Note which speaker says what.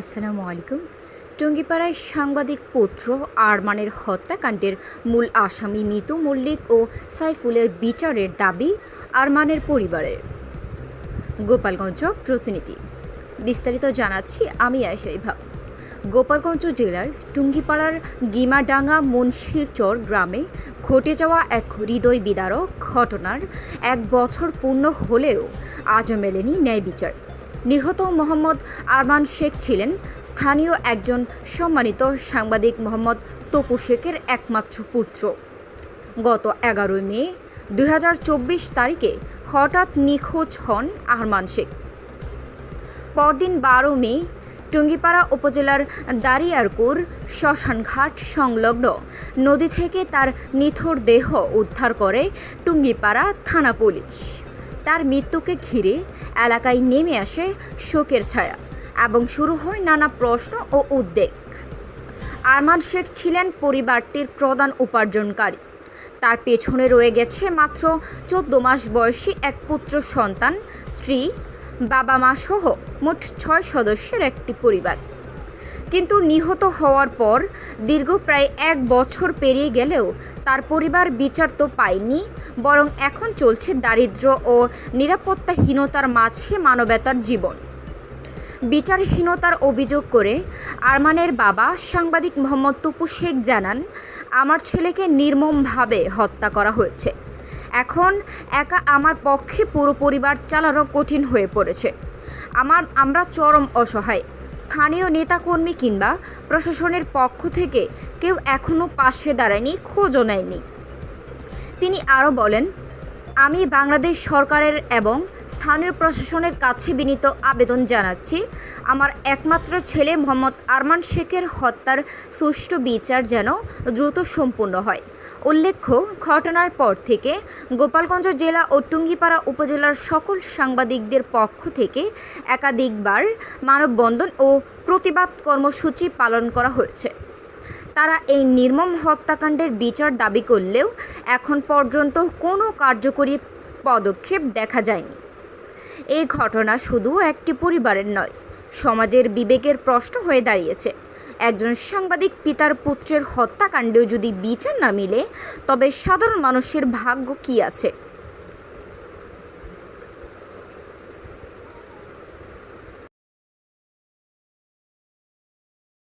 Speaker 1: আসসালামু আলাইকুম। টঙ্গিপাড়ায় সাংবাদিক পুত্র আরমানের হত্যাকাণ্ডের মূল আসামি মিতু মল্লিক ও সাইফুলের বিচারের দাবি আরমানের পরিবারের। গোপালগঞ্জ প্রতিনিধি। বিস্তারিত জানাচ্ছি আমি আয়সা ভাব গোপালগঞ্জ জেলার টুঙ্গিপাড়ার গিমাডাঙ্গা মুন্সিরচর গ্রামে ঘটে যাওয়া এক হৃদয় বিদারক ঘটনার এক বছর পূর্ণ হলেও আজও মেলেনি ন্যায় বিচার। নিহত মোহাম্মদ আরমান শেখ ছিলেন স্থানীয় একজন সম্মানিত সাংবাদিক মোহাম্মদ তপু শেখের একমাত্র পুত্র। গত এগারোই মে দু হাজার চব্বিশ তারিখে হঠাৎ নিখোঁজ হন আরমান শেখ। পরদিন বারো মে টুঙ্গিপাড়া উপজেলার দারিয়ারকুর শ্মশানঘাট সংলগ্ন নদী থেকে তার নিথর দেহ উদ্ধার করে টুঙ্গিপাড়া থানা পুলিশ। তার মৃত্যুকে ঘিরে এলাকায় নেমে আসে শোকের ছায়া এবং শুরু হয় নানা প্রশ্ন ও উদ্বেগ। আরমান শেখ ছিলেন পরিবারটির প্রধান উপার্জনকারী। তার পেছনে রয়ে গেছে মাত্র চোদ্দ মাস বয়সী এক পুত্র সন্তান, স্ত্রী বাবা মা সহ মোট ছয় সদস্যের একটি পরিবার। কিন্তু নিহত হওয়ার পর দীর্ঘ প্রায় এক বছর পেরিয়ে গেলেও তার পরিবার বিচার তো পায়নি, বরং এখন চলছে দারিদ্র্য ও নিরাপত্তাহীনতার মাঝে মানবতার জীবন। বিচারহীনতার অভিযোগ করে আরমানের বাবা সাংবাদিক মোহাম্মদ তুপু শেখ জানান, আমার ছেলেকে নির্মমভাবে হত্যা করা হয়েছে। এখন একা আমার পক্ষে পুরো পরিবার চালানো কঠিন হয়ে পড়েছে। আমার, আমরা চরম অসহায়। স্থানীয় নেতাকর্মী কিংবা প্রশাসনের পক্ষ থেকে কেউ এখনও পাশে দাঁড়ায়নি, খোঁজও নেয়নি। তিনি আরও বলেন, আমি বাংলাদেশ সরকারের এবং স্থানীয় প্রশাসনের কাছে বিনীত আবেদন জানাচ্ছি। আমার একমাত্র ছেলে মোহাম্মদ আরমান শেখের হত্যার সুষ্ঠু বিচার যেন দ্রুত সম্পূর্ণ হয়। উল্লেখ্য, ঘটনার পর থেকে গোপালগঞ্জ জেলা ও টুঙ্গিপাড়া উপজেলার সকল সাংবাদিকদের পক্ষ থেকে একাধিকবার মানববন্ধন ও প্রতিবাদ কর্মসূচি পালন করা হয়েছে। তারা এই নির্মম হত্যাকাণ্ডের বিচার দাবি করলেও এখন পর্যন্ত কোনো কার্যকরী পদক্ষেপ দেখা যায়নি। এই ঘটনা শুধু একটি পরিবারের নয়, সমাজের বিবেকের প্রশ্ন হয়ে দাঁড়িয়েছে। একজন সাংবাদিক পিতার পুত্রের হত্যাকাণ্ডেও যদি বিচার না মিলে, তবে সাধারণ মানুষের ভাগ্য কী আছে?